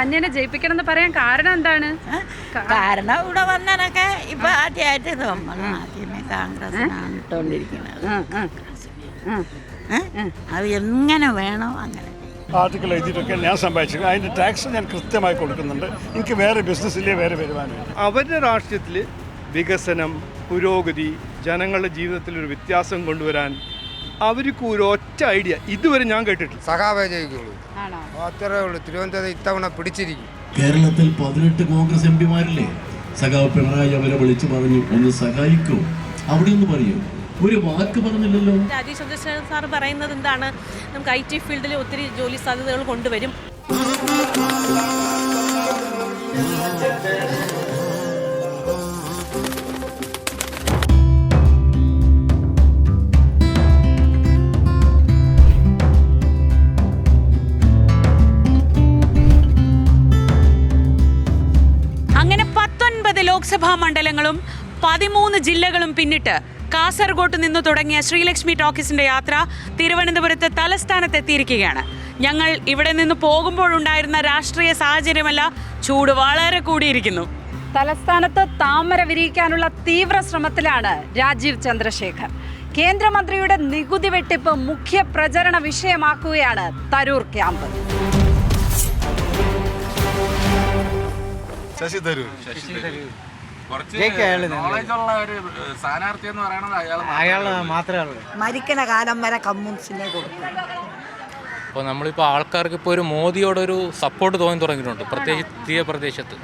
അന്യനെ ജയിപ്പിക്കണം എന്ന് പറയാൻ കാരണം എന്താണ്? കാരണം ഇവിടെ വന്നാനൊക്കെ ഇപ്പൊ ആദ്യമായിട്ട് ആദ്യമേ കോൺഗ്രസിനാണ് ഇട്ടുകൊണ്ടിരിക്കുന്നത്? അത് എങ്ങനെ വേണോ അങ്ങനെ. ആർട്ടിക്കിൾ എഴുതിയിട്ടൊക്കെ ഞാൻ സമ്പാദിച്ചു അതിന്റെ ടാക്സ് ഞാൻ കൃത്യമായി കൊടുക്കുന്നുണ്ട്. എനിക്ക് വേറെ ബിസിനസ്സില്ലേ വേറെ വരുമാനമില്ല അവരുടെ രാഷ്ട്രീയത്തിൽ വികസനം പുരോഗതി ജനങ്ങളുടെ ജീവിതത്തിൽ ഒരു വ്യത്യാസം കൊണ്ടുവരാൻ അവർക്ക് ഒരു ഒറ്റ ഐഡിയ ഇതുവരെ ഞാൻ കേട്ടിട്ടില്ല. സഹാവേ ജയിക്കുള്ളൂ. ആണോ? അത്രേ ഉള്ളൂ. തിരുവനന്തപുരം ഇത്തവണ പിടിച്ചിരിക്കും. കേരളത്തിൽ പതിനെട്ട് കോൺഗ്രസ് എം പിമാരില്ലേ? സഖാവ് പിണറായി അവരെ വിളിച്ചു പറഞ്ഞു ഒന്ന് സഹായിക്കൂ അവിടെ ഒന്ന് പറയൂ. ഒരു വാക്ക് പറഞ്ഞില്ലല്ലോ. രാജീവ് ചന്ദ്രശേഖരൻ സാർ പറയുന്നത് എന്താണ്? നമുക്ക് ഐ ടി ഫീൽഡിൽ ഒത്തിരി ജോലി സാധ്യതകൾ കൊണ്ടുവരും. ലോക്സഭാ മണ്ഡലങ്ങളും പതിമൂന്ന് ജില്ലകളും പിന്നിട്ട് കാസർഗോട്ട് നിന്ന് തുടങ്ങിയ ശ്രീലക്ഷ്മി ടോക്കീസിന്റെ യാത്ര തിരുവനന്തപുരത്ത് തലസ്ഥാനത്ത് എത്തിയിരിക്കുകയാണ് ഞങ്ങൾ ഇവിടെ നിന്ന് പോകുമ്പോഴുണ്ടായിരുന്ന രാഷ്ട്രീയ സാഹചര്യമല്ല ചൂട് വളരെ കൂടിയിരിക്കുന്നു. തലസ്ഥാനത്ത് താമര വിരിയിക്കാനുള്ള തീവ്ര ശ്രമത്തിലാണ് രാജീവ് ചന്ദ്രശേഖർ. കേന്ദ്രമന്ത്രിയുടെ നികുതി വെട്ടിപ്പ് മുഖ്യ പ്രചരണ വിഷയമാക്കുകയാണ് തരൂർ ക്യാമ്പ്. ശശി തരൂർ ശശി ഒരു മരിക്കണ കാലം വരെ കമ്മ്യൂണിസ്റ്റിനെ കൊടുക്കും അപ്പോൾ നമ്മളിപ്പോൾ ആൾക്കാർക്ക് ഇപ്പോൾ ഒരു മോദിയോടൊരു സപ്പോർട്ട് തോന്നി തുടങ്ങിയിട്ടുണ്ട് പ്രത്യേകിച്ച് തീയ പ്രദേശത്ത്.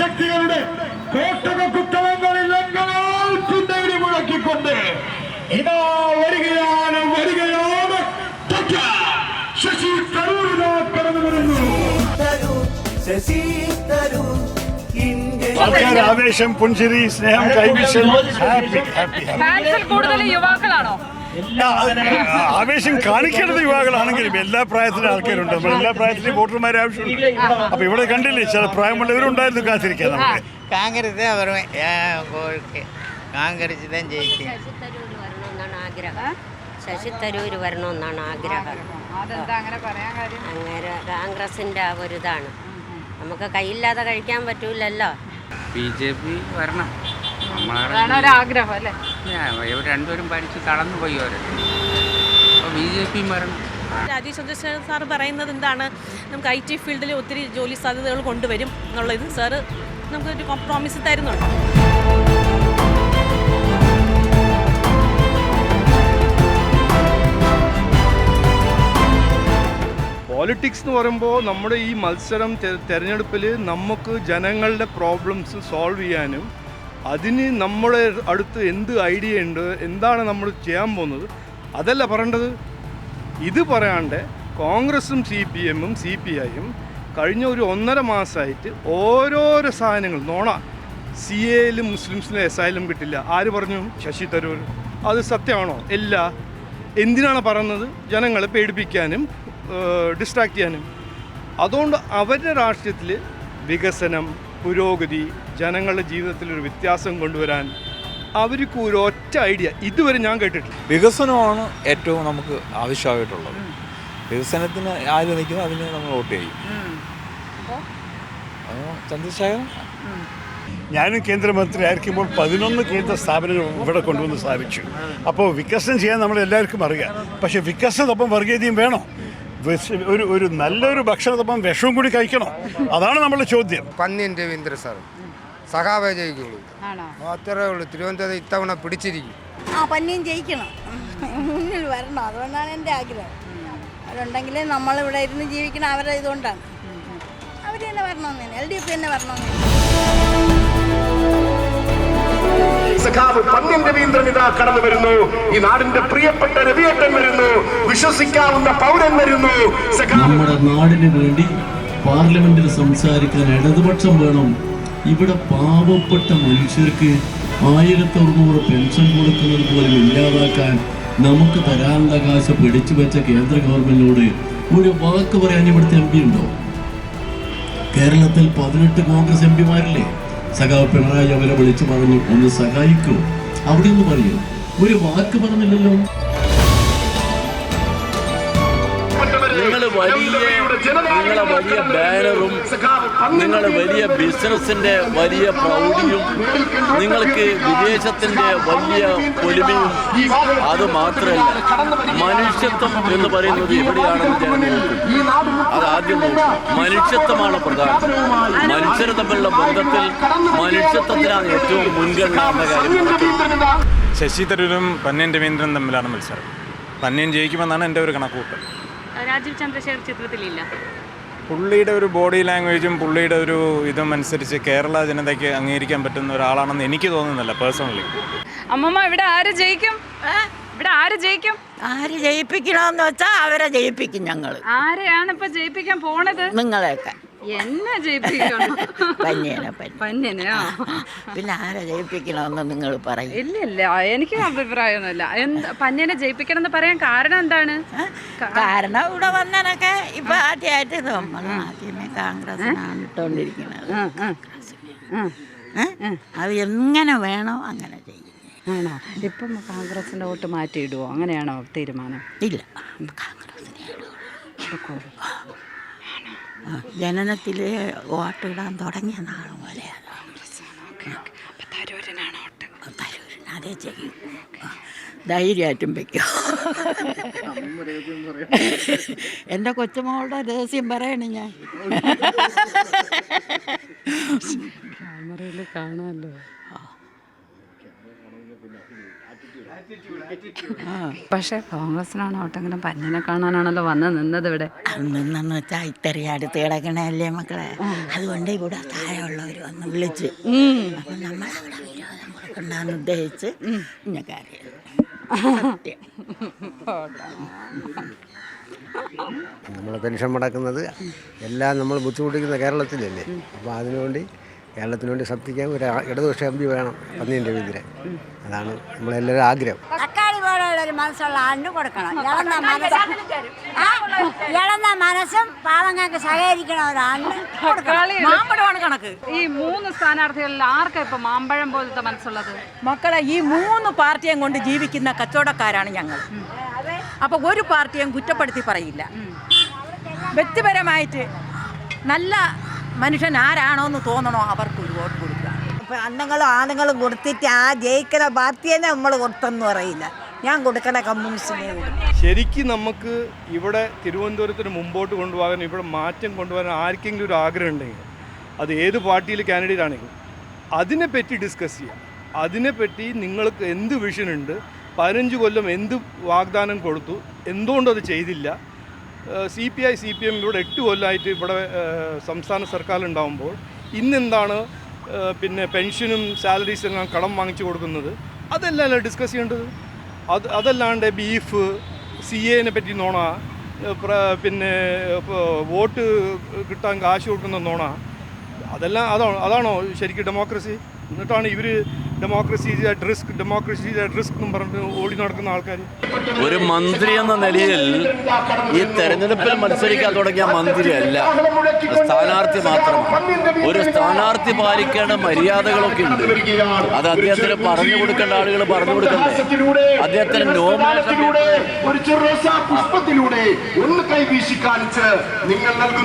ശക്തികളുടെ മുഴക്കിക്കൊണ്ട് ഇതാ വരികയാണ് വരികയാണ്. ശശി തരൂരിതാ കടന്നു വരുന്നു. ആൾക്കാർ ആവേശം പുഞ്ചിരി സ്നേഹം കൈവിശൽ ഹാപ്പി ഹാപ്പി ഫാൻസിൽ കൂടുതൽ യുവാക്കളാണോ? ആവേശം കാണിക്കേണ്ടത് യുവാക്കളാണെങ്കിലും എല്ലാ പ്രായത്തിലും ആൾക്കാരുണ്ട്. നമ്മൾ എല്ലാ പ്രായത്തിലും വോട്ടർമാരെ ആവശ്യമുണ്ട്. അപ്പൊ ഇവിടെ കണ്ടില്ലേ ചില പ്രായമുള്ളവരുണ്ടായിരുന്നു കാത്തിരിക്കാൻ നമുക്ക് കോൺഗ്രസ് അവർ കോൺഗ്രസ് തന്നെ ജയിക്കും ശശി തരൂർ വരണമെന്നാണ് ആഗ്രഹം. അങ്ങനെ പറയാൻ കാര്യം? അങ്ങനെ കോൺഗ്രസിന്റെ ആ ഒരു ഇതാണ്. നമുക്ക് കയ്യില്ലാതെ കഴിക്കാൻ പറ്റൂലല്ലോ. ബി ജെ പി വരണം. ആഗ്രഹം അല്ലേ? ഇവർ രണ്ടുപേരും ഭരിച്ച് തളർന്നു പോയി അവർ അപ്പോൾ ബി ജെ പിയും വരണം. രാജീവ് ചന്ദ്രശേഖർ സാർ പറയുന്നത് എന്താണ്? നമുക്ക് ഐ ടി ഫീൽഡിൽ ഒത്തിരി ജോലി സാധ്യതകൾ കൊണ്ടുവരും എന്നുള്ളത്. സാറ് നമുക്കൊരു കോംപ്രോമിസ് തരുന്നുണ്ട്. പോളിറ്റിക്സ് എന്ന് പറയുമ്പോൾ നമ്മുടെ ഈ മത്സരം തിരഞ്ഞെടുപ്പിൽ നമുക്ക് ജനങ്ങളുടെ പ്രോബ്ലംസ് സോൾവ് ചെയ്യാനും അതിന് നമ്മുടെ അടുത്ത് എന്ത് ഐഡിയ ഉണ്ട് എന്താണ് നമ്മൾ ചെയ്യാൻ പോകുന്നത് അതല്ല പറയേണ്ടത്. ഇത് പറയാണ്ട് കോൺഗ്രസും സി പി എമ്മും സി പി ഐയും കഴിഞ്ഞ ഒരു ഒന്നര മാസമായിട്ട് ഓരോരോ സാധനങ്ങൾ നോണ സി എയിലും മുസ്ലിംസിന് ഐയിലും കിട്ടില്ല. ആര് പറഞ്ഞു? ശശി തരൂർ. അത് സത്യമാണോ? ഇല്ല. എന്തിനാണ് പറയുന്നത്? ജനങ്ങളെ പേടിപ്പിക്കാനും ഡിസ്ട്രാക്ട് ചെയ്യാനും. അതുകൊണ്ട് അവരുടെ രാഷ്ട്രീയത്തിൽ വികസനം പുരോഗതി ജനങ്ങളുടെ ജീവിതത്തിൽ ഒരു വ്യത്യാസം കൊണ്ടുവരാൻ അവർക്ക് ഒരു ഒറ്റ ഐഡിയ ഇതുവരെ ഞാൻ കേട്ടിട്ടില്ല. വികസനമാണ് ഏറ്റവും നമുക്ക് ആവശ്യമായിട്ടുള്ളത്. വികസനത്തിന് ആര് നിൽക്കുന്നു അതിന് നമ്മൾ വോട്ട് ചെയ്യും. ചന്ദ്രശേഖരൻ? ഞാനും കേന്ദ്രമന്ത്രി ആയിരിക്കുമ്പോൾ പതിനൊന്ന് കേന്ദ്ര സ്ഥാപനങ്ങൾ ഇവിടെ കൊണ്ടുവന്ന് സ്ഥാപിച്ചു. അപ്പോൾ വികസനം ചെയ്യാൻ നമ്മൾ എല്ലാവർക്കും അറിയാം. പക്ഷേ വികസനത്തോടൊപ്പം വർഗീയതയും വേണോ? ഒരു ഒരു നല്ലൊരു ഭക്ഷണത്തോടൊപ്പം വിഷവും കൂടി കഴിക്കണം? അതാണ് നമ്മുടെ ചോദ്യം. പന്നിയൻ രവീന്ദ്ര സാർ. സഹാവേ ജയിക്കുള്ളൂ. ആണോ? അത്രേ ഉള്ളൂ. തിരുവനന്തപുരം ഇത്തവണ പിടിച്ചിരിക്കും. ആ പന്നിയും ജയിക്കണം. മുന്നിൽ വരണം. അതുകൊണ്ടാണ് എന്റെ ആഗ്രഹം. നമ്മൾ നമ്മളിവിടെ ഇരുന്ന് ജീവിക്കണം അവരുടെ ഇതുകൊണ്ടാണ്. അവർ തന്നെ വരണമെന്ന് എൽ ഡി എഫ് തന്നെ വരണമെന്ന് സഖാവ് പന്ന്യൻ രവീന്ദ്രൻ കടന്നു വരുന്നു. ഈ നാടിന്റെ പ്രിയപ്പെട്ട രവിയേട്ടൻ വരുന്നു. വിശ്വസിക്കാവുന്ന പൗരൻ വരുന്നു. നമ്മുടെ നാടിന് വേണ്ടി പാർലമെന്റിൽ സംസാരിക്കാൻ ഇടതുപക്ഷം വേണം. ഇവിടെ പാവപ്പെട്ട മനുഷ്യർക്ക് ആയിരത്തി അറുന്നൂറ് പെൻഷൻ കൊടുക്കുന്നത് പോലും ഇല്ലാതാക്കാൻ നമുക്ക് തരാനുള്ള കാശ് പിടിച്ചു വെച്ച കേന്ദ്ര ഗവൺമെന്റിനോട് ഒരു വാക്ക് പറയാൻ ഇവിടുത്തെ എം പി ഉണ്ടോ? കേരളത്തിൽ പതിനെട്ട് കോൺഗ്രസ് എം പിമാരില്ലേ? സഖാവ് പിണറായി അവരെ വിളിച്ചു പറഞ്ഞു ഒന്ന് സഹായിക്കൂ. അവിടെ ഒന്ന് പറയൂ ഒരു വാക്ക് പറഞ്ഞില്ലല്ലോ. വലിയ നിങ്ങളെ വലിയ ബാനറും നിങ്ങൾ വലിയ ബിസിനസിന്റെ വലിയ പ്രൗഢിയും നിങ്ങൾക്ക് വിദേശത്തിന്റെ വലിയ പൊലിമയും അത് മാത്രമല്ല മനുഷ്യത്വം എന്ന് പറയുന്നത് എവിടെയാണെന്ന് ഞാൻ അത് ആദ്യം മനുഷ്യത്വമാണ് പ്രധാനം. മനുഷ്യർ തമ്മിലുള്ള ബന്ധത്തിൽ മനുഷ്യത്വത്തിനാണ് ഏറ്റവും മുൻഗണന കാര്യം ശശി തരൂരും പന്ന്യൻ രവീന്ദ്രൻ തമ്മിലാണ് മത്സരം. പന്ന്യൻ ജയിക്കുമെന്നാണ് എന്റെ ഒരു കണക്കൂട്ട് രാജീവ് ചന്ദ്രശേഖർ ചിത്രത്തിലില്ല. പുള്ളിയുടെ ഒരു ബോഡി ലാംഗ്വേജും പുള്ളിയുടെ ഒരു ഇതും അനുസരിച്ച് കേരള ജനതയ്ക്ക് അംഗീകരിക്കാൻ പറ്റുന്ന ഒരാളാണെന്ന് എനിക്ക് തോന്നുന്നില്ല പേഴ്സണലി അമ്മമ്മ ഇവിടെ ആര് ജയിക്കും? ഇവിടെ ആര് ജയിക്കും? ആര് ജയിപ്പിക്കണമെന്ന് വെച്ചാൽ അവരെ ജയിപ്പിക്കും ഞങ്ങൾ ആരെയാണ് ഇപ്പൊ ജയിപ്പിക്കാൻ പോണത്? നിങ്ങളെയൊക്കെ. എന്നെ ജയിപ്പിക്കണം? പിന്നെ. ആരെ ജയിപ്പിക്കണമെന്ന് നിങ്ങൾ പറയും. ഇല്ല ഇല്ല. എനിക്ക് അഭിപ്രായമൊന്നുമില്ല. എന്ത് പന്യനെ ജയിപ്പിക്കണം എന്ന് പറയാൻ കാരണം എന്താണ്? കാരണം ഇവിടെ വന്നനൊക്കെ ഇപ്പൊ ആദ്യമായിട്ട് ആദ്യമേ കോൺഗ്രസിനാണ് ഇട്ടുകൊണ്ടിരിക്കുന്നത്? അത് എങ്ങനെ വേണോ അങ്ങനെ ചെയ്യും. ആണോ? ഇപ്പം കോൺഗ്രസിന്റെ വോട്ട് മാറ്റിയിടുവോ? അങ്ങനെയാണോ തീരുമാനം? ഇല്ല. കോൺഗ്രസിനെ ജനനത്തിൽ ഓട്ടിടാൻ തുടങ്ങിയ നാൾ പോലെ തരൂരിന് അതേ ചെയ്യും. ധൈര്യമായിട്ടും വെക്കും. എന്റെ കൊച്ചുമകളുടെ രഹസ്യം പറയണ ഞാൻ. ക്യാമറയിൽ കാണാമല്ലോ. പക്ഷെ കോൺഗ്രസിനാണ് ഓട്ടെങ്കിലും പഞ്ഞിനെ കാണാനാണല്ലോ വന്ന് നിന്നത് ഇവിടെ. നിന്നെന്ന് വെച്ചാൽ ഇത്തറി അടുത്ത് കിടക്കണല്ലേ മക്കളെ? അതുകൊണ്ട് ഇവിടെ താഴെയുള്ളവർ വന്ന് വിളിച്ച്. അപ്പം നമ്മൾ അവിടെ വിരോധം കൊടുക്കണ്ടെന്ന് ഉദ്ദേശിച്ച് നമ്മളെ സത്യം. നമ്മൾ പെൻഷൻ മുടക്കുന്നത് എല്ലാം നമ്മൾ ബുദ്ധിമുട്ടിക്കുന്ന കേരളത്തിലല്ലേ? അപ്പോൾ അതിനുവേണ്ടി കേരളത്തിന് വേണ്ടി ശബ്ദിക്കാൻ ഒരു ഇടതുപക്ഷ എം പി വേണം പന്നിയൻ രവീന്ദ്രൻ അതാണ് നമ്മളെല്ലാവരും ആഗ്രഹം. തക്കാളി പോലെയുള്ള ഒരു മനസ്സുള്ള ആളിന് കൊടുക്കണം. ഇളന്ന മനസ്സും. ഇളന്ന മനസ്സും പാവങ്ങൾക്ക് സഹകരിക്കണ ഒരാളിന് മാമ്പഴമാണ് കണക്ക്. ഈ മൂന്ന് സ്ഥാനാർത്ഥികളിൽ ആർക്കാ ഇപ്പൊ മാമ്പഴം പോലത്തെ മനസ്സുള്ളത്? മക്കളെ ഈ മൂന്ന് പാർട്ടിയും കൊണ്ട് ജീവിക്കുന്ന കച്ചവടക്കാരാണ് ഞങ്ങൾ. അപ്പൊ ഒരു പാർട്ടിയും കുറ്റപ്പെടുത്തി പറയില്ല. വ്യക്തിപരമായിട്ട് നല്ല മനുഷ്യൻ ആരാണോ എന്ന് തോന്നണോ അവർക്ക് ഒരു വോട്ട് കൊടുക്കുക. ഇപ്പം അണ്ണങ്ങളും ആണുങ്ങളും കൊടുത്തിട്ട് ആ ജയിക്കുന്ന പാർട്ടിയെ നമ്മൾ കൊടുത്തെന്ന് പറയില്ല. ഞാൻ കൊടുക്കണ കമ്മ്യൂണിസ്റ്റിനെ ശരിക്കും നമുക്ക് ഇവിടെ തിരുവനന്തപുരത്തിന് മുമ്പോട്ട് കൊണ്ടുപോകാൻ ഇവിടെ മാറ്റം കൊണ്ടുപോകാൻ ആർക്കെങ്കിലും ഒരു ആഗ്രഹം ഉണ്ടെങ്കിൽ അത് ഏത് പാർട്ടിയിൽ കാൻഡിഡേറ്റ് ആണെങ്കിലും അതിനെപ്പറ്റി ഡിസ്കസ് ചെയ്യാം. അതിനെപ്പറ്റി നിങ്ങൾക്ക് എന്ത് വിഷനുണ്ട് ഉണ്ട്? പതിനഞ്ച് കൊല്ലം എന്ത് വാഗ്ദാനം കൊടുത്തു? എന്തുകൊണ്ടത് ചെയ്തില്ല? C P I C P M ഇവിടെ എട്ട് കൊല്ലമായിട്ട് ഇവിടെ സംസ്ഥാന സർക്കാർ ഉണ്ടാകുമ്പോൾ ഇന്നെന്താണ് പിന്നെ പെൻഷനും സാലറീസ് എല്ലാം കടം വാങ്ങിച്ചു കൊടുക്കുന്നത്? അതെല്ലാം അല്ലേ ഡിസ്കസ് ചെയ്യേണ്ടത്? അത് അതല്ലാണ്ട് ബീഫ് സി എനെ പറ്റി നോണ പിന്നെ വോട്ട് കിട്ടാൻ കാശ് കൊടുക്കുന്ന നോണ അതെല്ലാം അതാണോ അതാണോ ശരിക്കും ഡെമോക്രസി എന്നിട്ടാണ് ഇവർ democracy at risk democracy at risk എന്നും പറഞ്ഞിട്ട് ഓടി നടക്കുന്ന ആൾക്കാർ ഒരു മന്ത്രി എന്ന നിലയിൽ ഈ തെരഞ്ഞെടുപ്പിൽ മത്സരിക്കാൻ തുടങ്ങിയ മന്ത്രിയല്ല. സ്ഥാനാർത്ഥി മാത്രമാണ്. ഒരു സ്ഥാനാർത്ഥി പാലിക്കേണ്ട മര്യാദകളൊക്കെ ഉണ്ട്. അത് അദ്ദേഹത്തിന് പറഞ്ഞു കൊടുക്കേണ്ട ആളുകൾ പറഞ്ഞു കൊടുക്കണ്ടേ? അദ്ദേഹത്തിന്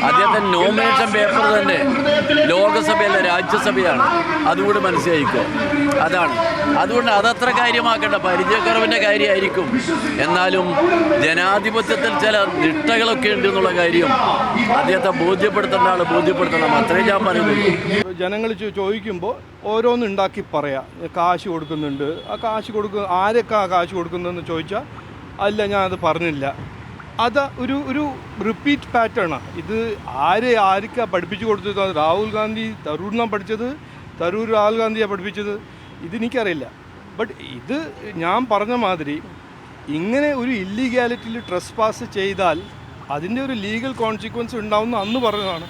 അദ്ദേഹത്തിന് നോമിനേഷൻ പേപ്പർ തന്നെ. ലോകസഭയല്ല രാജ്യസഭയാണ്. അതുകൂടി മനസ്സിലായിക്കോ? അതാണ്. അതുകൊണ്ട് അതത്ര കാര്യമാക്കേണ്ട. പരിചയക്കുറവിന്റെ കാര്യമായിരിക്കും. എന്നാലും ജനാധിപത്യത്തിൽ ചില നിഷ്ഠകളൊക്കെ ഉണ്ട് എന്നുള്ള കാര്യം അദ്ദേഹത്തെ ബോധ്യപ്പെടുത്തേണ്ട ആൾ ബോധ്യപ്പെടുത്തണം. അത്രേ ഞാൻ പറയുന്നു ജനങ്ങൾ ചോദിക്കുമ്പോൾ ഓരോന്നും ഉണ്ടാക്കി പറയാം. കാശ് കൊടുക്കുന്നുണ്ട്. ആ കാശ് കൊടുക്കുന്ന ആരൊക്കെ ആ കാശ് കൊടുക്കുന്നതെന്ന് ചോദിച്ചാൽ അല്ല ഞാനത് പറഞ്ഞില്ല. അത് ഒരു ഒരു റിപ്പീറ്റ് പാറ്റേണാണ് ഇത് ആരെ ആർക്കാണ് പഠിപ്പിച്ചു കൊടുത്തത്? രാഹുൽ ഗാന്ധി തരൂരിനാണ് പഠിച്ചത്? തരൂർ രാഹുൽ ഗാന്ധിയാണ് പഠിപ്പിച്ചത്? ഇതെനിക്കറിയില്ല. ബട്ട് ഇത് ഞാൻ പറഞ്ഞ മാതിരി ഇങ്ങനെ ഒരു ഇല്ലീഗാലിറ്റിയിൽ ട്രസ് പാസ് ചെയ്താൽ അതിന്റെ ഒരു ലീഗൽ കോൺസിക്വൻസ് ഉണ്ടാവുന്ന അന്ന് പറഞ്ഞതാണ്.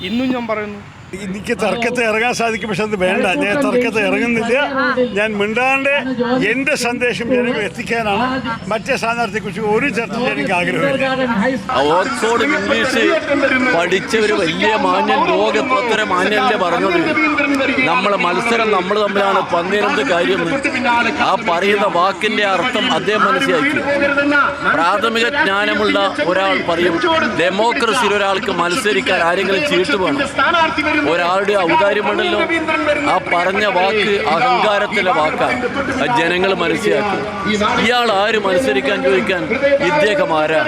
ഇന്നും ഞാൻ പറയുന്നു. എനിക്ക് തർക്കത്തെ ഇറങ്ങാൻ സാധിക്കും പക്ഷെ അത് വേണ്ട. ഞാൻ തർക്കത്തെ ഇറങ്ങുന്നില്ല. ഞാൻ മിണ്ടാണ്ട് എന്റെ സന്ദേശം ജനങ്ങൾ എത്തിക്കാനാണ് മറ്റേ സ്ഥാനാർത്ഥിയെക്കുറിച്ച് ഒരു ചർച്ച എനിക്ക് ആഗ്രഹമില്ല. ഓക്സ്ഫോർഡ് ഇംഗ്ലീഷ് പഠിച്ചവർ വലിയ മാന്യൻ ലോകത്ത് അത്ര മാന്യല്ലേ പറഞ്ഞത്? നമ്മളെ മത്സരം നമ്മൾ തമ്മിലാണ് പന്നിരണ്ട് കാര്യം. ആ പറയുന്ന വാക്കിന്റെ അർത്ഥം അദ്ദേഹം മനസ്സിലാക്കി. പ്രാഥമിക ജ്ഞാനമുള്ള ഒരാൾ പറയും ഡെമോക്രസിയിൽ ഒരാൾക്ക് മത്സരിക്കാൻ ആരെങ്കിലും ചീട്ട് വേണം. ഒരാളുടെ ഔദാര്യമുണ്ടല്ലോ. ആ പറഞ്ഞ വാക്ക് അഹങ്കാരത്തിലെ വാക്കാണ്. ജനങ്ങൾ മനസ്സിലാക്കി. ഇയാൾ ആര് മത്സരിക്കാൻ ചോദിക്കാൻ ഇദ്ദേഹം ആരാ?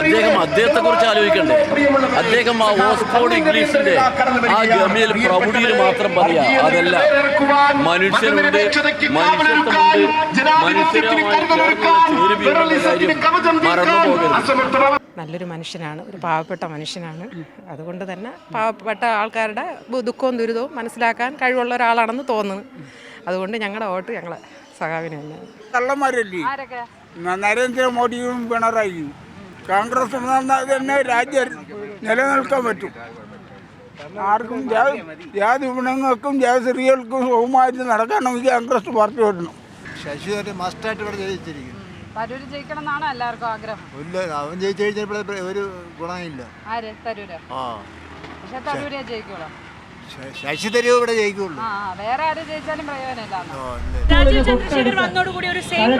അദ്ദേഹം അദ്ദേഹത്തെ കുറിച്ച് ആലോചിക്കണ്ടേ. അദ്ദേഹം ആ ഓസ്ഫോർഡ് ഇംഗ്ലീഷിന്റെ ആ ഗമിയിൽ പ്രൗഢിയിൽ മാത്രം പറയാ. അതല്ല മനുഷ്യത്വമുണ്ട് മനുഷ്യരുമായി മറന്നു പോകരുത് നല്ലൊരു മനുഷ്യനാണ് ഒരു പാവപ്പെട്ട മനുഷ്യനാണ്. അതുകൊണ്ട് തന്നെ പാവപ്പെട്ട ആൾക്കാരുടെ ദുഃഖവും ദുരിതവും മനസ്സിലാക്കാൻ കഴിവുള്ള ഒരാളാണെന്ന് തോന്നുന്നു. അതുകൊണ്ട് ഞങ്ങളുടെ വോട്ട് ഞങ്ങളെ സഖാവിന് തന്നെ കള്ളന്മാരല്ലേ നരേന്ദ്രമോദിയും പിണറായിയും. കോൺഗ്രസ് തന്നെ രാജ്യം നിലനിൽക്കാൻ പറ്റും. ആർക്കും ജാതി ഗുണങ്ങൾക്കും ജാതി സ്ത്രീകൾക്കും സുഖമായിട്ട് നടക്കണമെങ്കിൽ കോൺഗ്രസ് പാർട്ടി വരണം ശശി മസ്റ്റായിട്ട് ഇവിടെ ജയിച്ചിരിക്കുന്നു. തരൂര് ജയിക്കണം എന്നാണ് എല്ലാവർക്കും ആഗ്രഹം. ഇല്ല അവൻ ജയിച്ചു കഴിഞ്ഞപ്പോൾ ഒരു ഗുണമില്ല. ആര്? തരൂര്. ആ. പക്ഷെ തരൂരേ ജയിക്കുള്ളൂ. ശശി തരൂ ഇവിടെ ജയിക്കുള്ളൂ. വേറെ ആരും ജയിച്ചാലും പ്രയോജനമില്ല. രാജീവ് ചന്ദ്രശേഖർ വന്നോടുകൂടി ഒരു സെയിം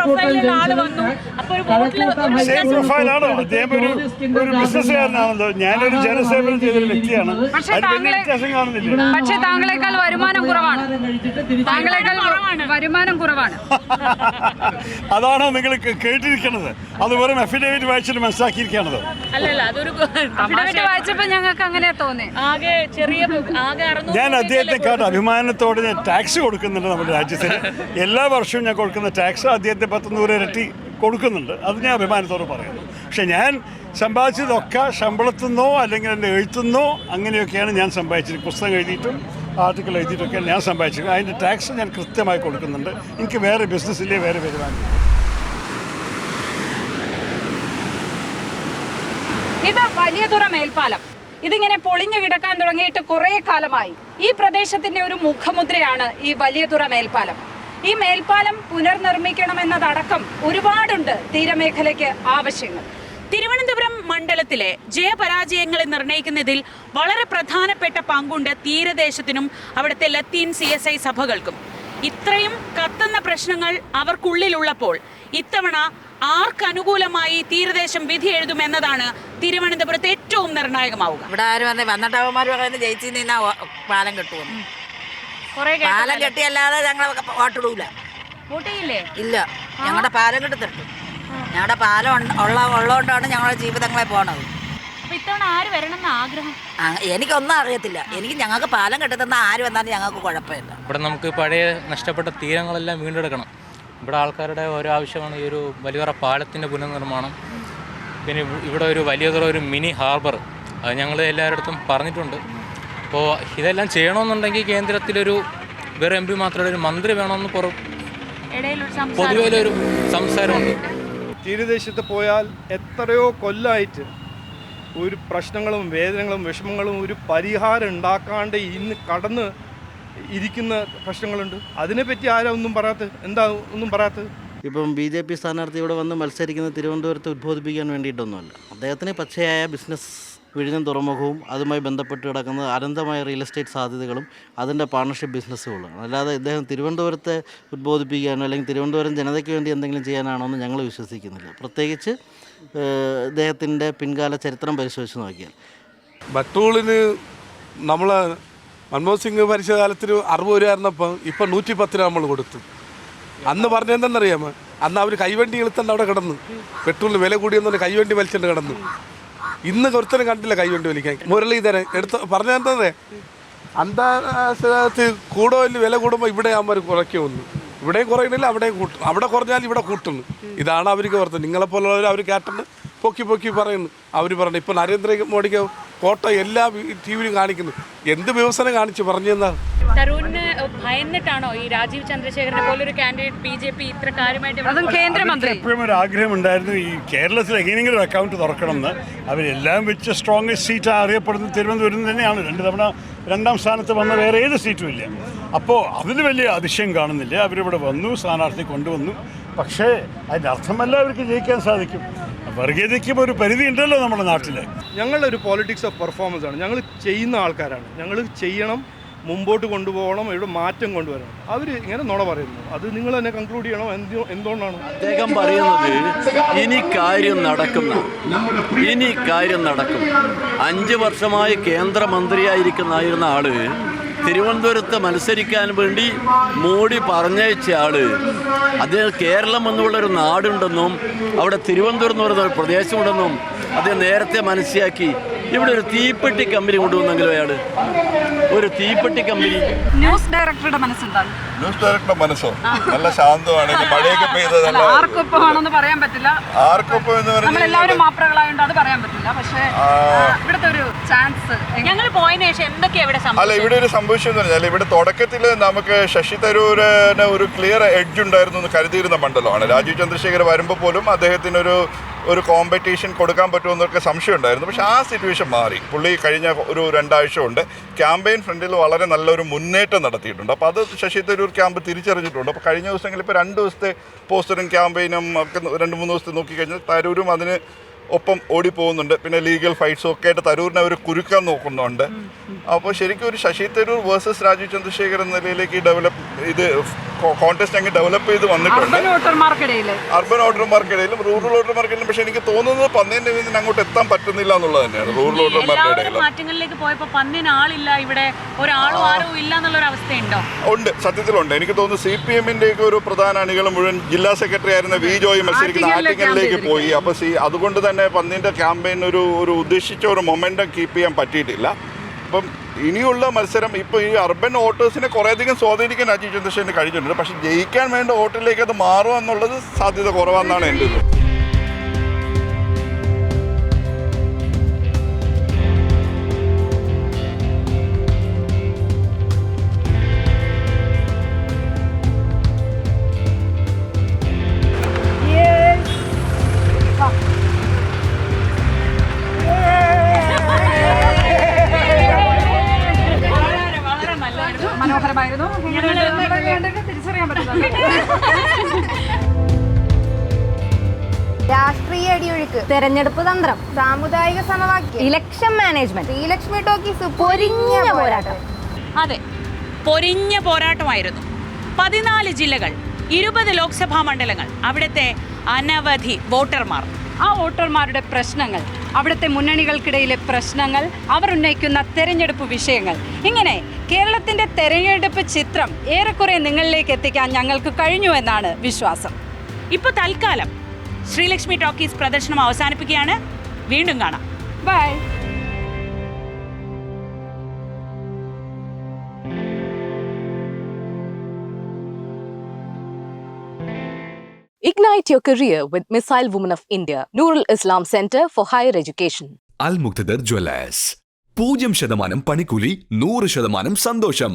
ആൾ വന്നു. അപ്പൊ ഒരു ഒരു സെയിം പ്രൊഫൈലാണോ അദ്ദേഹം ഒരു ഒരു ബിസിനസ്സുകാരനാണല്ലോ ഞാനൊരു ജനസേവനം ചെയ്തൊരു വ്യക്തിയാണ്. പക്ഷേ അതിൽ വലിയ താങ്കളെ- വ്യത്യാസം കാണുന്നില്ല. പക്ഷെ താങ്കളെക്കാൾ വരുമാനം കുറവാണ്. താങ്കളെക്കാൾ വരുമാനം കുറവാണ്. അതാണ് നിങ്ങൾ കേ- കേട്ടിരിക്കുന്നത്? അത് വെറും അഫിഡേവിറ്റ് വായിച്ചിട്ട് മനസ്സിലാക്കിയിരിക്കണത് അല്ലല്ല അതൊരു തമാശ വായിച്ചപ്പോ ഞങ്ങൾക്ക് അങ്ങനെ തോന്നി ആകെ ചെറിയ ആകെ ഞാൻ അദ്ദേഹത്തെക്കാട്ട് അഭിമാനത്തോടെ ഞാൻ ടാക്സ് കൊടുക്കുന്നുണ്ട് നമ്മുടെ രാജ്യത്തിന്. എല്ലാ വർഷവും ഞാൻ കൊടുക്കുന്ന ടാക്സ് അദ്ദേഹത്തെ പത്തൊന്നൂറ് ഇരട്ടി കൊടുക്കുന്നുണ്ട്. അത് ഞാൻ അഭിമാനത്തോടെ പറയുന്നു. പക്ഷെ ഞാൻ സമ്പാദിച്ചതൊക്കെ ശമ്പളത്തുനിന്നോ അല്ലെങ്കിൽ എന്റെ എഴുത്തുനിന്നോ അങ്ങനെയൊക്കെയാണ് ഞാൻ സമ്പാദിച്ചത് പുസ്തകം എഴുതിയിട്ടും ആർട്ടിക്കിൾ എഴുതിയിട്ടൊക്കെയാണ് ഞാൻ സമ്പാദിച്ചത് അതിന്റെ ടാക്സ് ഞാൻ കൃത്യമായി കൊടുക്കുന്നുണ്ട്. എനിക്ക് വേറെ ബിസിനസ്സിലേ വേറെ വരുമാനം ഇത് വലിയതുറ മേൽപ്പാലം. ഇതിങ്ങനെ പൊളിഞ്ഞു കിടക്കാൻ തുടങ്ങിയിട്ട് കുറേ കാലമായി. ഈ പ്രദേശത്തിന്റെ ഒരു മുഖമുദ്രയാണ് ഈ വലിയതുറ മേൽപ്പാലം. ഈ മേൽപ്പാലം പുനർനിർമ്മിക്കണമെന്നതടക്കം ഒരുപാടുണ്ട് തീരമേഖലയ്ക്ക് ആവശ്യങ്ങൾ. തിരുവനന്തപുരം മണ്ഡലത്തിലെ ജയപരാജയങ്ങളെ നിർണയിക്കുന്നതിൽ വളരെ പ്രധാനപ്പെട്ട പങ്കുണ്ട് തീരദേശത്തിനും അവിടുത്തെ ലത്തീൻ സി എസ് ഐ സഭകൾക്കും. ഇത്രയും കത്തുന്ന പ്രശ്നങ്ങൾ അവർക്കുള്ളിലുള്ളപ്പോൾ ഇത്തവണ ആർക്കനുകൂലമായി തീരദേശം വിധി എഴുതും എന്നതാണ് തിരുവനന്തപുരത്ത് ഏറ്റവും നിർണായകമാവുക. ഇവിടെ ആര് പറഞ്ഞു വന്നിട്ട് അവന്മാർ പറയുന്നത് ജയിച്ചു നിന്നാ പാലം കെട്ടുമെന്ന് കുറെ പാലം കെട്ടിയല്ലാതെ ഞങ്ങൾ വോട്ടിടൂല. വോട്ടിയില്ലേ ഇല്ല. ഞങ്ങളുടെ പാലം കെട്ടിത്തിട്ടു ഞങ്ങളുടെ പാലം ഉള്ള ഉള്ളതുകൊണ്ടാണ് ഞങ്ങളുടെ ജീവിതങ്ങളെ പോണത്. ഇത്തവണ ആര് വരണം ആഗ്രഹം? എനിക്കൊന്നും അറിയത്തില്ല. എനിക്ക് ഞങ്ങൾക്ക് പാലം കെട്ടിത്തന്ന ആര് വന്നാലും ഞങ്ങൾക്ക് കുഴപ്പമില്ല. ഇവിടെ നമുക്ക് പഴയ നഷ്ടപ്പെട്ട തീരങ്ങളെല്ലാം വീണ്ടെടുക്കണം. ഇവിടെ ആൾക്കാരുടെ ഓരോ ആവശ്യമാണ് ഈ ഒരു വലിയൊരു പാലത്തിന്റെ പുനർനിർമ്മാണം. പിന്നെ ഇവിടെ ഒരു വലിയതൊരു ഒരു മിനി ഹാർബർ. അത് ഞങ്ങൾ എല്ലാവരുടെ പറഞ്ഞിട്ടുണ്ട്. അപ്പോൾ ഇതെല്ലാം ചെയ്യണമെന്നുണ്ടെങ്കിൽ കേന്ദ്രത്തിലൊരു വേറെ എം പി മാത്രമല്ല ഒരു മന്ത്രി വേണമെന്ന് പുറ ഇടയിലൊരു പൊതുവെ ഒരു സംസാരമുണ്ട്. തീരദേശത്ത് പോയാൽ എത്രയോ കൊല്ലമായിട്ട് ഒരു പ്രശ്നങ്ങളും വേദനകളും വിഷമങ്ങളും ഒരു പരിഹാരം ഉണ്ടാക്കാണ്ട് ഇന്ന് കടന്ന് ഇരിക്കുന്ന പ്രശ്നങ്ങളുണ്ട്. അതിനെപ്പറ്റി ആരാ ഒന്നും പറയാത്തത് എന്താ ഒന്നും പറയാത്തത്? ഇപ്പം ബി ജെ പി സ്ഥാനാർത്ഥി ഇവിടെ വന്ന് മത്സരിക്കുന്ന തിരുവനന്തപുരത്ത് ഉദ്ബോധിപ്പിക്കാൻ വേണ്ടിയിട്ടൊന്നുമല്ല. അദ്ദേഹത്തിന് പച്ചയായ ബിസിനസ് വിഴിഞ്ഞം തുറമുഖവും അതുമായി ബന്ധപ്പെട്ട് കിടക്കുന്ന അനന്തമായ റിയൽ എസ്റ്റേറ്റ് സാധ്യതകളും അതിന്റെ പാർട്ണർഷിപ്പ് ബിസിനസ്സുകളും അല്ലാതെ ഇദ്ദേഹം തിരുവനന്തപുരത്തെ ഉദ്ബോധിപ്പിക്കാനോ അല്ലെങ്കിൽ തിരുവനന്തപുരം ജനതയ്ക്ക് വേണ്ടി എന്തെങ്കിലും ചെയ്യാനാണോ എന്ന് ഞങ്ങൾ വിശ്വസിക്കുന്നില്ല. പ്രത്യേകിച്ച് ഇദ്ദേഹത്തിന്റെ പിൻകാല ചരിത്രം പരിശോധിച്ച് നോക്കിയാൽ. ബത്തോളിന് നമ്മൾ മൻമോഹൻ സിംഗ് ഭരിച്ച കാലത്തിന് അറുപത് രൂപ ആയിരുന്നപ്പോൾ ഇപ്പം നൂറ്റി പത്തിന് നമ്മൾ കൊടുത്തു. അന്ന് പറഞ്ഞെന്തെന്നറിയാമോ അന്ന് അവർ കൈവണ്ടി ഇളുത്തണ്ട് അവിടെ കിടന്നു. പെട്രോളിന് വില കൂടിയെന്നു കൈവണ്ടി വലിച്ചിട്ട് കിടന്നു. ഇന്ന് ഒരുത്തരം കണ്ടില്ല കൈവണ്ടി വലിക്കാൻ. മുരളീധരൻ എടുത്ത് പറഞ്ഞെന്തേ അന്താരാഷ്ട്ര കൂടുതൽ വില കൂടുമ്പോൾ ഇവിടെ ആകുമ്പോൾ കുറയ്ക്കുമെന്ന് ഇവിടെയും കുറയണില്ല അവിടെയും കൂട്ടും അവിടെ കുറഞ്ഞാൽ ഇവിടെ കൂട്ടുന്നു. ഇതാണ് അവർക്ക് പറഞ്ഞത് നിങ്ങളെപ്പോലുള്ളവർ അവർ കേട്ടിട്ട് പൊക്കി പൊക്കി പറയുന്നു. അവർ പറഞ്ഞു ഇപ്പോൾ നരേന്ദ്രമോദിക്ക് കോട്ട എല്ലാ ടി വിയിലും കാണിക്കുന്നു. എന്ത് വികസനം കാണിച്ച്? പറഞ്ഞു തരൂരിന് ഭയന്നിട്ടാണോ ഈ രാജീവ് ചന്ദ്രശേഖരനെ പോലൊരു കാൻഡിഡേറ്റ് ബി ജെ പി ഇത്ര കാര്യമായിട്ട് അതും കേന്ദ്രമന്ത്രി. എപ്പോഴും ഒരു ആഗ്രഹം ഉണ്ടായിരുന്നു ഈ കേരളത്തിൽ എങ്ങനെയെങ്കിലും ഒരു അക്കൗണ്ട് തുറക്കണം എന്ന് അവരെല്ലാം വെച്ച് സ്ട്രോങ്ങസ്റ്റ് സീറ്റ് അറിയപ്പെടുന്നത് തിരുവനന്തപുരം തന്നെയാണ്. രണ്ട് തവണ രണ്ടാം സ്ഥാനത്ത് വന്ന വേറെ ഏത് സീറ്റും ഇല്ല. അപ്പോൾ അതിന് വലിയ അതിശയം കാണുന്നില്ല. അവരിവിടെ വന്നു സ്ഥാനാർത്ഥി കൊണ്ടുവന്നു. പക്ഷേ അതിന്റെ അർത്ഥമല്ല അവർക്ക് ജയിക്കാൻ സാധിക്കും. വർഗീയതയ്ക്കും ഒരു പരിധി ഉണ്ടല്ലോ നമ്മുടെ നാട്ടിൽ ഞങ്ങളുടെ ഒരു പോളിറ്റിക്സ് ഓഫ് പെർഫോമൻസ് ആണ്. ഞങ്ങൾ ചെയ്യുന്ന ആൾക്കാരാണ്. ഞങ്ങൾ ചെയ്യണം മുമ്പോട്ട് കൊണ്ടുപോകണം ഇവിടെ മാറ്റം കൊണ്ടുവരണം. അവർ ഇങ്ങനെ നുണ പറയുന്നു. അത് നിങ്ങൾ തന്നെ കൺക്ലൂഡ് ചെയ്യണം? എന്തോ എന്തുകൊണ്ടാണ്? അദ്ദേഹം പറയുന്നത് ഇനി കാര്യം നടക്കുന്ന ഇനി കാര്യം നടക്കും. അഞ്ച് വർഷമായി കേന്ദ്രമന്ത്രിയായിരിക്കുന്നായിരുന്ന ആൾ തിരുവനന്തപുരത്ത് മത്സരിക്കാൻ വേണ്ടി മോഡി പറഞ്ഞയച്ച ആൾ. അദ്ദേഹം കേരളം എന്നുള്ളൊരു നാടുണ്ടെന്നും അവിടെ തിരുവനന്തപുരം എന്ന് പറയുന്ന ഒരു പ്രദേശമുണ്ടെന്നും അദ്ദേഹം നേരത്തെ മനസ്സിലാക്കി. ഇവിടെ ഒരു തീപ്പെട്ടി കമ്പനി കൊണ്ടുവന്നെങ്കിലും അയാൾ ഒരു തീപ്പെട്ടി കമ്പനി. ന്യൂസ് ഡയറക്ടറുടെ മനസ്സെന്താണ്? ന്യൂസ് ഡയറക്ടറുടെ മനസ്സോ? നല്ല ശാന്തമാണ്. മഴയൊക്കെ പെയ്ത് അല്ല നല്ല ആർക്കൊപ്പമാണെന്ന് പറയാൻ പറ്റില്ല. ആർക്കൊപ്പം എന്ന് പറഞ്ഞു നമ്മളെല്ലാവരും മാപ്രകളായോണ്ട് അത് പറയാൻ പറ്റില്ല. പക്ഷേ ഇവിടുത്തെ ഒരു ചാൻസ് ഞങ്ങൾ പോയതിനു ശേഷം എന്തൊക്കെയാ ഇവിടെ അല്ല ഇവിടെ ഒരു സംഭവിച്ചെന്ന് പറഞ്ഞാൽ ഇവിടെ തുടക്കത്തിൽ നമുക്ക് ശശി തരൂരിന് ഒരു ക്ലിയർ എഡ്ജ് ഉണ്ടായിരുന്നു എന്ന് കരുതിയിരുന്ന മണ്ഡലമാണ്. രാജീവ് ചന്ദ്രശേഖർ വരുമ്പോൾ പോലും അദ്ദേഹത്തിന് ഒരു കോമ്പറ്റീഷൻ കൊടുക്കാൻ പറ്റുമെന്നൊക്കെ സംശയം ഉണ്ടായിരുന്നു പക്ഷേ ആ സിറ്റുവേഷൻ മാറി. പുള്ളി കഴിഞ്ഞ ഒരു രണ്ടാഴ്ച കൊണ്ട് ക്യാമ്പയിൻ ഫ്രണ്ടിൽ വളരെ നല്ലൊരു മുന്നേറ്റം നടത്തിയിട്ടുണ്ട്. അപ്പോൾ അത് ശശി തരൂർ ക്യാമ്പ് തിരിച്ചറിഞ്ഞിട്ടുണ്ട്. അപ്പോൾ കഴിഞ്ഞ ദിവസങ്ങളിൽ ഇപ്പോൾ രണ്ട് ദിവസത്തെ പോസ്റ്ററും ക്യാമ്പയിനും ഒക്കെ രണ്ട് മൂന്ന് ദിവസത്തെ നോക്കിക്കഴിഞ്ഞാൽ തരൂരും അതിന് ഒപ്പം ഓടിപ്പോകുന്നുണ്ട്. പിന്നെ ലീഗൽ ഫൈറ്റ്സും ഒക്കെ ആയിട്ട് തരൂരിനെ അവർ കുരുക്കാൻ നോക്കുന്നുണ്ട്. അപ്പോൾ ശരിക്കും ഒരു ശശി തരൂർ വേഴ്സസ് രാജീവ് ചന്ദ്രശേഖർ എന്ന നിലയിലേക്ക് ഡെവലപ്പ് ഇത് കോൺടെസ്റ്റ് അങ്ങ് ഡെവലപ്പ് ചെയ്ത് വന്നിട്ടുണ്ട്. അർബൻ വോട്ടർമാർക്കിടയിലും. റൂറൽ വോട്ടർമാർക്കിടയിലും. പക്ഷെ എനിക്ക് തോന്നുന്നത് പന്നീൻ രവീന്ദ്രൻ അങ്ങോട്ട് എത്താൻ പറ്റുന്നില്ല എന്നുള്ളത് തന്നെയാണ്. റൂറൽ ഇടയിൽ മാറ്റങ്ങളിലേക്ക് പോയപ്പോ പന്നിന് ആളില്ല. ഇവിടെ ഒരാളും ആരും ഇല്ല എന്നുള്ളൊരു അവസ്ഥയുണ്ടോ? ഉണ്ട്. സത്യത്തിലുണ്ട്. എനിക്ക് തോന്നുന്നു സി പി എമ്മിന്റെ ഒരു പ്രധാന അണികൾ മുഴുവൻ ജില്ലാ സെക്രട്ടറി ആയിരുന്ന വി ജോയി മത്സരിക്കുന്ന ആറ്റിങ്ങലിലേക്ക് ആറ്റിങ്ങലിലേക്ക് പോയി. അപ്പോൾ സി അതുകൊണ്ട് തന്നെ പന്നീന്റെ ക്യാമ്പയിൻ ഒരു ഒരു ഉദ്ദേശിച്ച ഒരു മൊമെന്റം കീപ്പ് ചെയ്യാൻ പറ്റിയിട്ടില്ല. അപ്പം ഇനിയുള്ള മത്സരം ഇപ്പോൾ ഈ അർബൻ വോട്ടേഴ്സിനെ കുറേയധികം സ്വാധീനിക്കാൻ രാജീവ് ചന്ദ്രശേഖരന് കഴിഞ്ഞിട്ടുണ്ട്. പക്ഷേ ജയിക്കാൻ വേണ്ട വോട്ടിലേക്ക് അത് മാറുമെന്നുള്ളത് സാധ്യത കുറവാണെന്നാണ് എന്റെ ഇത് രാഷ്ട്രീയ അടിയൊഴുക്ക്. തെരഞ്ഞെടുപ്പ് തന്ത്രം. സാമുദായിക സമവാക്യം. Election management. ശ്രീലക്ഷ്മി ടോക്കീസ് പൊരിഞ്ഞ പോരാട്ടം. അതെ പൊരിഞ്ഞ പോരാട്ടമായിരുന്നു. പതിനാല് ജില്ലകൾ ഇരുപത് ലോക്സഭാ മണ്ഡലങ്ങൾ അവിടുത്തെ അനവധി വോട്ടർമാർ. ആ വോട്ടർമാരുടെ പ്രശ്നങ്ങൾ അവിടുത്തെ മുന്നണികൾക്കിടയിലെ പ്രശ്നങ്ങൾ അവർ ഉന്നയിക്കുന്ന തെരഞ്ഞെടുപ്പ് വിഷയങ്ങൾ. ഇങ്ങനെ കേരളത്തിന്റെ തെരഞ്ഞെടുപ്പ് ചിത്രം ഏറെക്കുറെ നിങ്ങളിലേക്ക് എത്തിക്കാൻ ഞങ്ങൾക്ക് കഴിഞ്ഞു എന്നാണ് വിശ്വാസം. ഇപ്പൊ തൽക്കാലം ശ്രീലക്ഷ്മി ടോക്കീസ് പ്രദർശനം അവസാനിപ്പിക്കുകയാണ്. വീണ്ടും കാണാം. Bye. Ignite your career with Missile Women of India, Nurul Islam Center for Higher Education. Al Mukthadir jewellers പൂജ്യം ശതമാനം പണിക്കൂലി നൂറ് ശതമാനം സന്തോഷം